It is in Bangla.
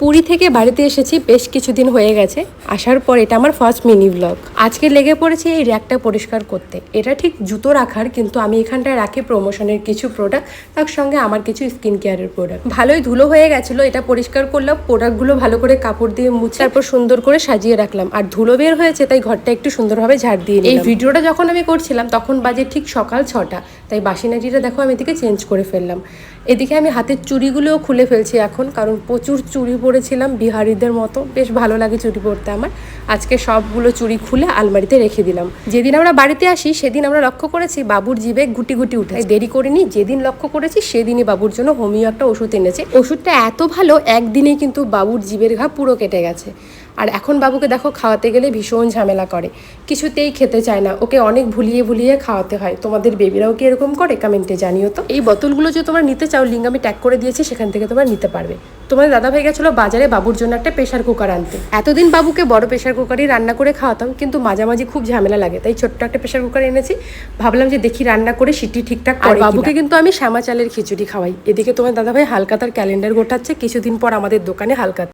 পুরী থেকে বাড়িতে এসেছি বেশ কিছুদিন হয়ে গেছে। আসার পর এটা আমার ফার্স্ট মিনি ব্লগ আজকে লেগে পড়েছে এই র্যাকটা পরিষ্কার করতে। এটা ঠিক জুতো রাখার কিন্তু আমি এখানটায় রাখি প্রমোশনের কিছু প্রোডাক্ট তার সঙ্গে আমার কিছু স্কিন কেয়ারের প্রোডাক্ট ভালোই ধুলো হয়ে গেছিল এটা পরিষ্কার করলাম প্রোডাক্টগুলো ভালো করে কাপড় দিয়ে মুছে তারপর সুন্দর করে সাজিয়ে রাখলাম। আর ধুলো বের হয়েছে তাই ঘরটা একটু সুন্দরভাবে ঝাড় দিয়ে এই ভিডিওটা যখন আমি করছিলাম তখন বাজে ঠিক সকাল ছটা। তাই বাসিনাটিটা দেখো আমি এদিকে চেঞ্জ করে ফেললাম। এদিকে আমি হাতের চুড়িগুলোও খুলে ফেলছি এখন কারণ প্রচুর চুড়ি পরেছিলাম বিহারিদের মতো। বেশ ভালো লাগে চুড়ি পরতে আমার। আজকে সবগুলো চুড়ি খুলে আলমারিতে রেখে দিলাম। যেদিন আমরা বাড়িতে আসি, সেদিন আমরা লক্ষ্য করেছি বাবুর জিভে গুটি গুটি উঠে দেরি করিনি, যেদিন লক্ষ্য করেছি, সেদিনই বাবুর জন্য হোমিও একটা ওষুধ এনেছে। ওষুধটা এত ভালো একদিনেই কিন্তু বাবুর জিভের ঘা পুরো কেটে গেছে। আর এখন বাবুকে দেখো, খাওয়াতে গেলে ভীষণ ঝামেলা করে। কিছুতেই খেতে চায় না। ওকে অনেক ভুলিয়ে ভুলিয়ে খাওয়াতে হয়। তোমাদের বেবিরাও কি এরকম করে? কমেন্টে জানিও তো। এই বোতলগুলো যে তোমরা নিতে চাও লিঙ্ক আমি ট্যাগ করে দিয়েছি, সেখান থেকে তোমরা নিতে পারবে। তোমাদের দাদা ভাই গেছিল বাজারে বাবুর জন্য একটা প্রেশার কুকার আনতে। এতদিন বাবুকে বড় প্রেশার কুকারই রান্না করে খাওয়াতাম কিন্তু মাঝামাঝি খুব ঝামেলা লাগে তাই ছোট্ট একটা প্রেশার কুকার এনেছি। ভাবলাম যে দেখি রান্না করে সিটি ঠিকঠাক আর বাবুকে কিন্তু আমি শ্যামা চালের খিচুড়ি খাওয়াই। এদিকে তোমার দাদা ভাই হালকাতার ক্যালেন্ডার গোটাচ্ছে কিছুদিন পর আমাদের দোকানে হালকা